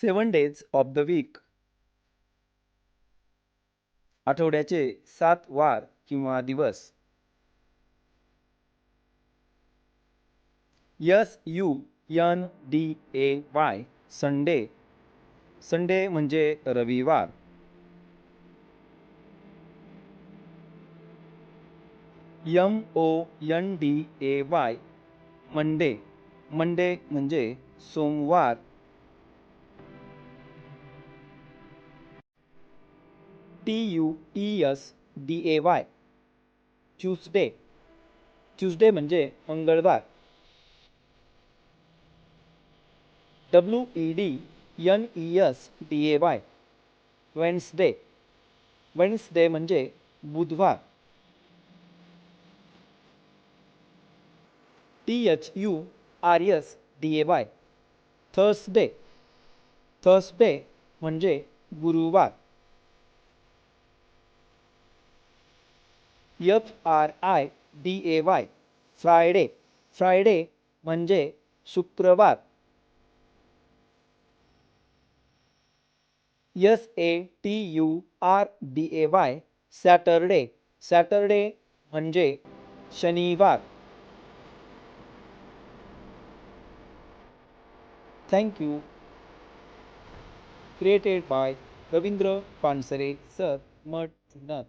Seven days of the week. आठवड्याचे सात वार किंवा दिवस. S U N D A Y Sunday. Sunday म्हणजे रविवार. M O N D A Y Monday. Monday म्हणजे सोमवार. T U T S D A Y Tuesday Tuesday म्हणजे मंगळवार. W E D N E S D A Y Wednesday Wednesday म्हणजे बुधवार. T H U R S D A Y Thursday Thursday म्हणजे गुरुवार. F R I D A Y Friday Friday म्हणजे शुक्रवार. S A T U R D A Y Saturday Saturday म्हणजे शनिवार. Thank you created by Ravindra Pansare sir Math Junnar